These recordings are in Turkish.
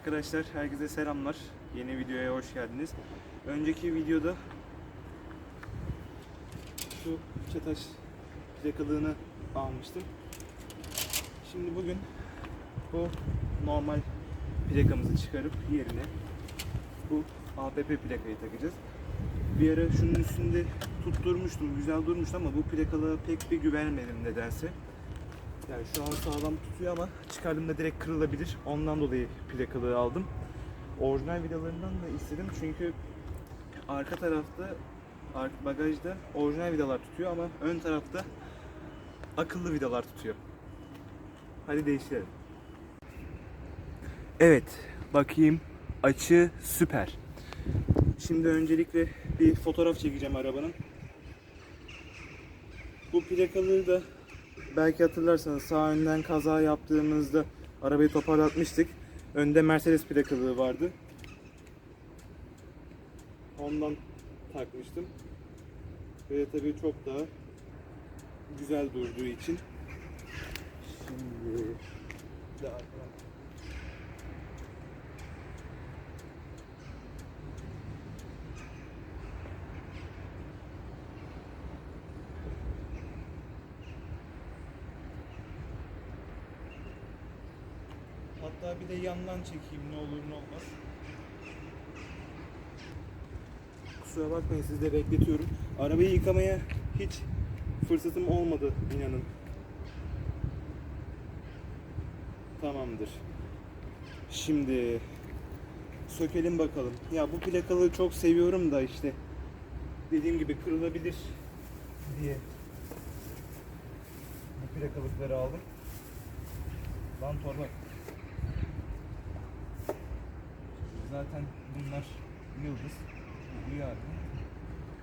Arkadaşlar herkese selamlar. Yeni videoya hoş geldiniz. Önceki videoda şu çataş plakalığını almıştım. Şimdi bugün bu normal plakamızı çıkarıp yerine bu APP plakayı takacağız. Bir ara şunun üstünde tutturmuştum, güzel durmuştu ama bu plakalığa pek bir güvenmedim nedense. Yani şu an sağlam tutuyor ama çıkardığımda direkt kırılabilir. Ondan dolayı plakalığı aldım. Orijinal vidalarından da istedim çünkü arka tarafta bagajda orijinal vidalar tutuyor ama ön tarafta akıllı vidalar tutuyor. Hadi değiştirelim. Evet, bakayım açı süper. Şimdi öncelikle bir fotoğraf çekeceğim arabanın. Bu plakalığı da belki hatırlarsanız sağ önden kaza yaptığımızda arabayı toparlatmıştık. Önde Mercedes plakalığı vardı. Ondan takmıştım. Ve tabii çok daha güzel durduğu için. Şimdi daha Hatta bir de yandan çekeyim ne olur ne olmaz. Kusura bakmayın sizi de bekletiyorum. Arabayı yıkamaya hiç fırsatım olmadı inanın. Tamamdır. Şimdi sökelim bakalım. Ya bu plakalığı çok seviyorum da işte dediğim gibi kırılabilir diye bu plakalıkları aldım. Lan torba. Zaten bunlar yıldız. Bu Uyar mı?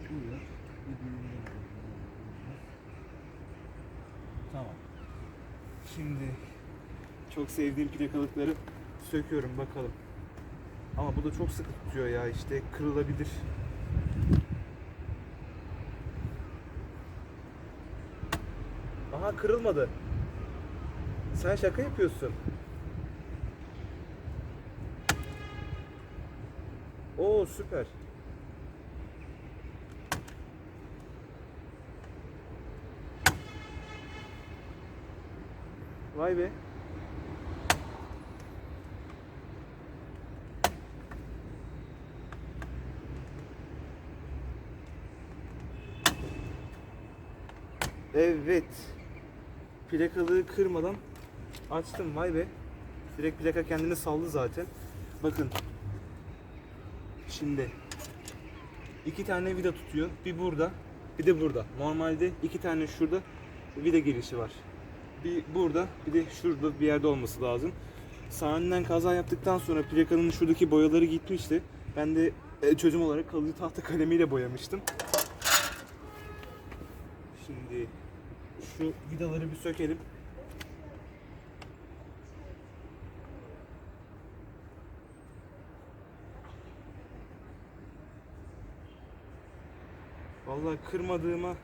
Uyar. Birbirinden. Tamam. Şimdi çok sevdiğim plakalıkları söküyorum bakalım. Ama bu da çok sıkı tutuyor ya işte kırılabilir. Aha kırılmadı. Sen şaka yapıyorsun. Oo süper. Vay be. Evet. Plakalığı kırmadan açtım vay be. Direkt plaka kendini saldı zaten. Bakın Şimdi iki tane vida tutuyor. Bir burada, bir de burada. Normalde iki tane şurada vida girişi var. Bir burada, bir de şurada bir yerde olması lazım. Sahinden kaza yaptıktan sonra plakanın şuradaki boyaları gitmişti. Ben de e, çözüm olarak kalıcı tahta kalemiyle boyamıştım. Şimdi şu vidaları bir sökelim. Vallahi kırmadığıma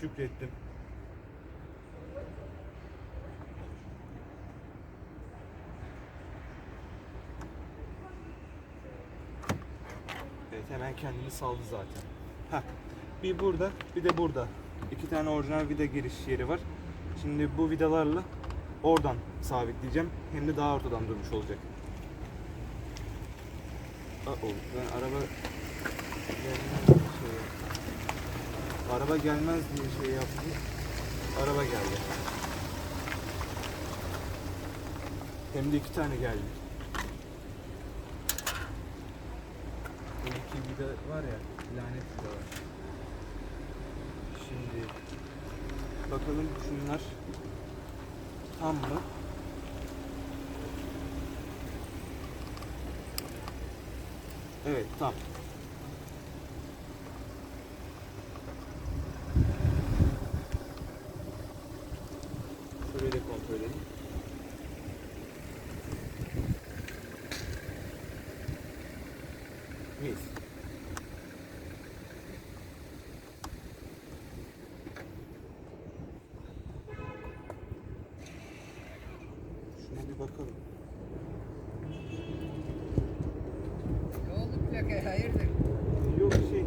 şükrettim. Evet hemen kendini saldı zaten. Heh, bir burada bir de burada. İki tane orijinal vida giriş yeri var. Şimdi bu vidalarla oradan sabitleyeceğim. Hem de daha ortadan durmuş olacak. Uh -oh, ben araba Araba gelmez diye şey yaptım. Araba geldi. Hem de iki tane geldi. Bu iki vida var ya, lanet vida var. Şimdi bakalım şunlar tam mı? Evet tam. Şöyle de kontrol edelim. Mis. Şuna bir bakalım. hayırdır? Yok şey,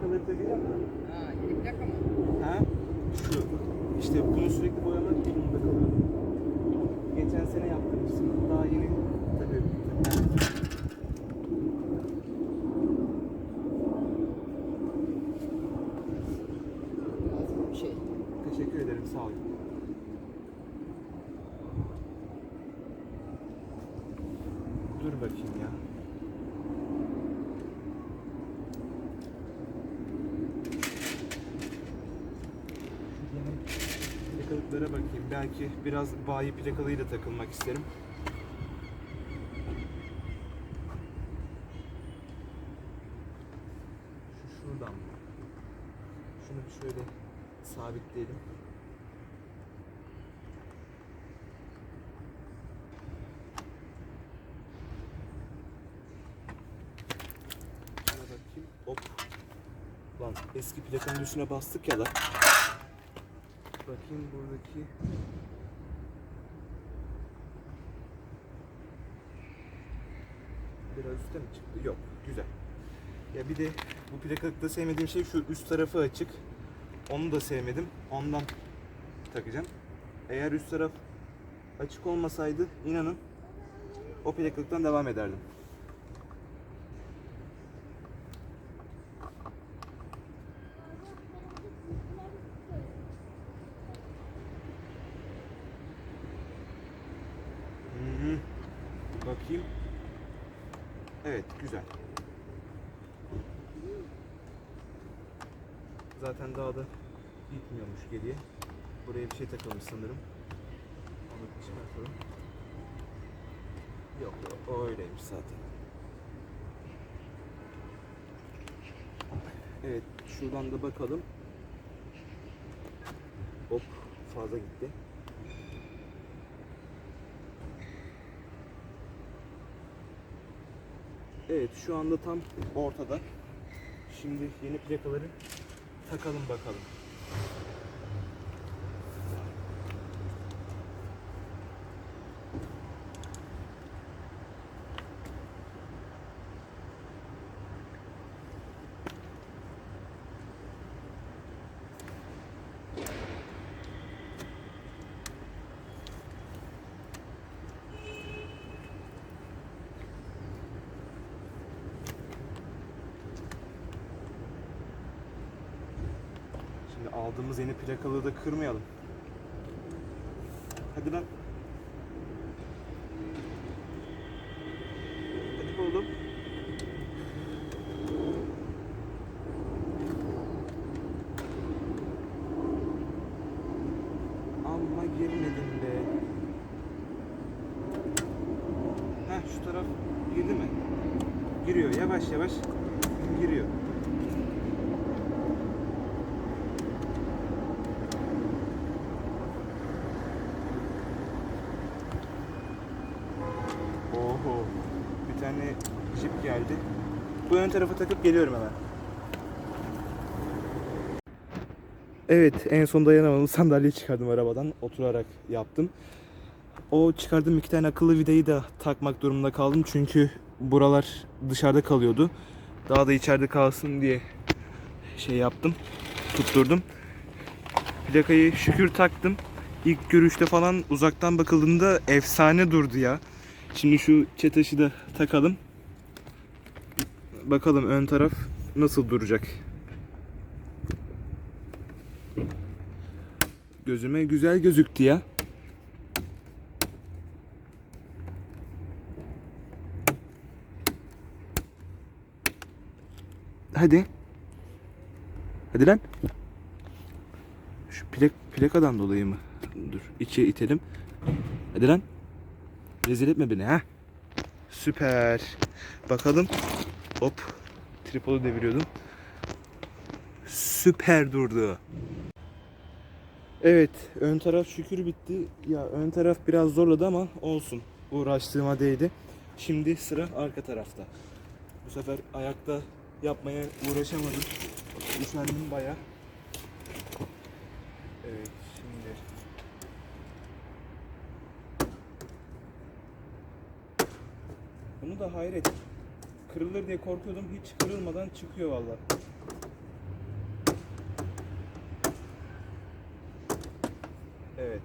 takacağım da. Ha, yeni plaka mı? Ha? Şu, işte bunu sürekli boyamak durumunda kalıyorum. Geçen sene yaptırmıştım. Daha yeni. Lazım bir şey. Teşekkür ederim, sağ olun. Dur bakayım ya. Şu yeni plakalıklara bakayım. Belki biraz bayi plakalıyla takılmak isterim. Şu şuradan mı? Şunu bir şöyle sabitleyelim. Bakayım. Hop. Lan eski plakanın üstüne bastık ya da. Bakayım buradaki. Biraz üstte mi çıktı? Yok. Güzel. Ya bir de bu plakalıkta sevmediğim şey şu üst tarafı açık. Onu da sevmedim. Ondan takacağım. Eğer üst taraf açık olmasaydı inanın o plakalıktan devam ederdim. Bakayım. Evet, güzel. Zaten daha da gitmiyormuş geriye. Buraya bir şey takılmış sanırım. Onu çıkartalım. Yok, o öyleymiş zaten. Evet, şuradan da bakalım. Hop, fazla gitti. Evet, şu anda tam ortada. Şimdi yeni plakaları takalım bakalım. Şimdi aldığımız yeni plakalığı da kırmayalım. Hadi lan. Hadi oğlum. Amma girmedin be. Heh şu taraf girdi mi? Giriyor yavaş yavaş giriyor. Oho. Bir tane jip geldi. Tarafa takıp geliyorum hemen. Evet, en son dayanamadım. Sandalyeyi çıkardım arabadan. Oturarak yaptım. O çıkardığım iki tane akıllı vidayı da takmak durumunda kaldım. Çünkü buralar dışarıda kalıyordu. Daha da içeride kalsın diye şey yaptım. Tutturdum. Plakayı şükür taktım. İlk görüşte falan uzaktan bakıldığında efsane durdu ya. Şimdi şu çetaşı da takalım. Bakalım ön taraf nasıl duracak. Gözüme güzel gözüktü ya. Hadi. Hadi lan. Şu plak, plakadan dolayı mı? Dur içe itelim. Hadi lan. Rezil etme beni ha. Süper. Bakalım. Hop. Tripodu deviriyordum. Süper durdu. Evet, ön taraf şükür bitti. Ya ön taraf biraz zorladı ama olsun. Uğraştığıma değdi. Şimdi sıra arka tarafta. Bu sefer ayakta yapmaya uğraşamadım. Üşendim baya. Evet, şimdi Bunu da hayret. Kırılır diye korkuyordum. Hiç kırılmadan çıkıyor valla. Evet.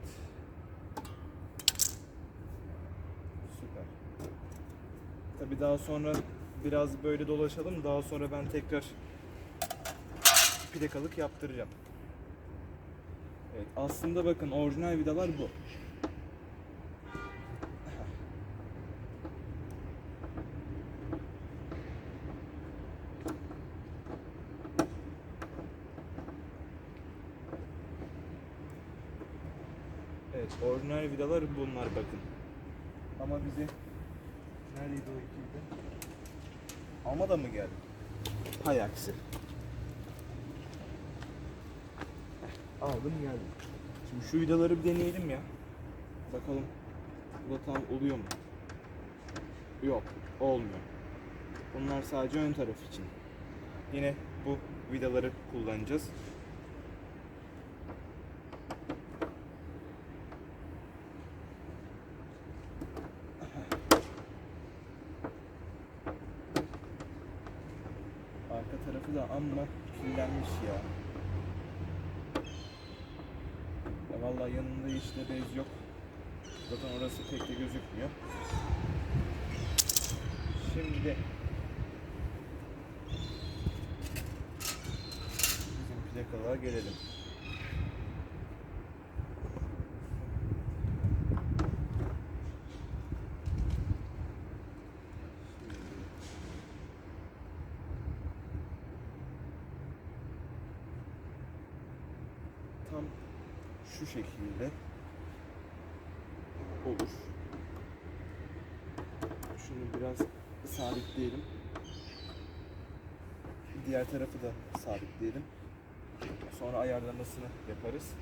Süper. Tabi daha sonra biraz böyle dolaşalım. Daha sonra ben tekrar plakalık yaptıracağım. Evet, aslında bakın orijinal vidalar bu. Orijinal vidalar bunlar bakın. Ama bize neredeydi o iki vida? Alma da mı geldi? Hay aksi. Aldım geldim. Şimdi şu vidaları bir deneyelim ya. Bakalım bu da tam oluyor mu? Yok, olmuyor. Bunlar sadece ön taraf için. Yine bu vidaları kullanacağız. Arka tarafı da amma kirlenmiş ya. Ya vallahi yanında işte bez yok. Zaten orası pek de gözükmüyor. Şimdi bizim plakalığa gelelim. Tam şu şekilde olur. Şunu biraz sabitleyelim. Diğer tarafı da sabitleyelim. Sonra ayarlamasını yaparız.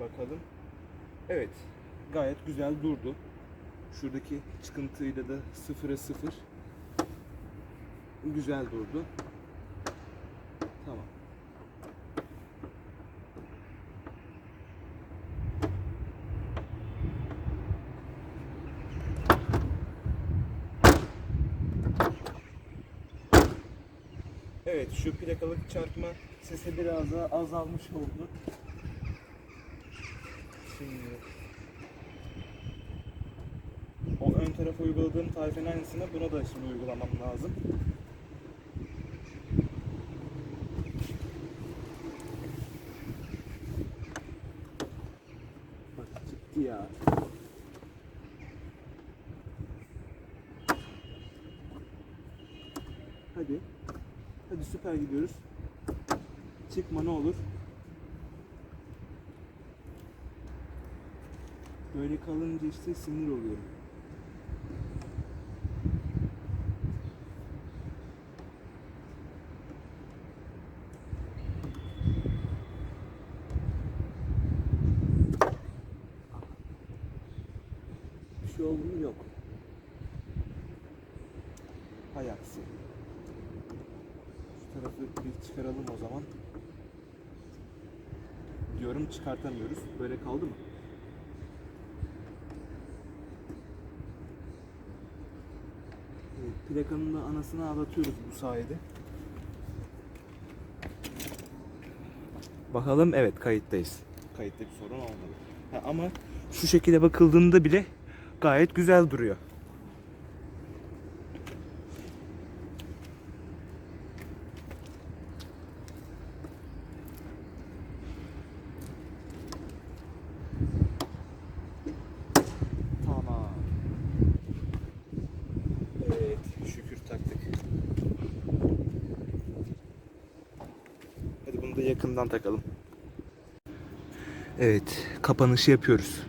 Bakalım. Evet. Gayet güzel durdu. Şuradaki çıkıntıyla da sıfıra sıfır. Güzel durdu. Tamam. Evet şu plakalık çarpma sesi biraz daha azalmış oldu. Şimdi o ön tarafa uyguladığım tarifin aynısını buna da şimdi uygulamam lazım. Bak. Hadi. Hadi süper gidiyoruz. Çıkma ne olur. Böyle kalınca işte sinir oluyorum. Bir şey oldu mu yok. Hay aksi. Şu tarafı bir çıkaralım o zaman. Diyorum çıkartamıyoruz. Böyle kaldı mı? Evet, plakanın da anasını ağlatıyoruz bu sayede. Bakalım evet kayıttayız. Kayıtta bir sorun olmadı. Ha, ama şu şekilde bakıldığında bile gayet güzel duruyor. Tamam. Evet, şükür taktık. Hadi bunu da yakından takalım. Evet, kapanışı yapıyoruz.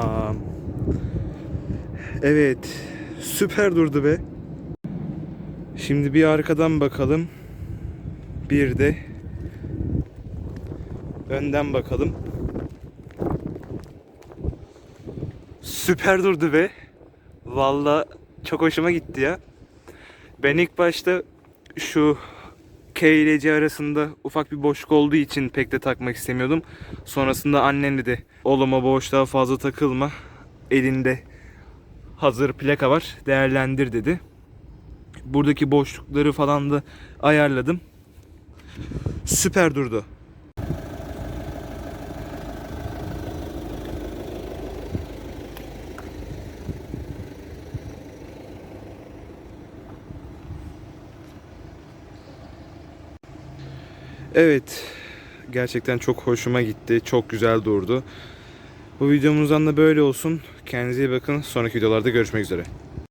Tamam. Evet. Süper durdu be. Şimdi bir arkadan bakalım. Bir de önden bakalım. Süper durdu be. Valla çok hoşuma gitti ya. Ben ilk başta şu K ile C arasında ufak bir boşluk olduğu için pek de takmak istemiyordum. Sonrasında annem dedi oğlum o boşluğa fazla takılma. Elinde hazır plaka var değerlendir dedi. Buradaki boşlukları falan da ayarladım. Süper durdu. Evet. Gerçekten çok hoşuma gitti. Çok güzel durdu. Bu videomuzdan da böyle olsun. Kendinize iyi bakın. Sonraki videolarda görüşmek üzere.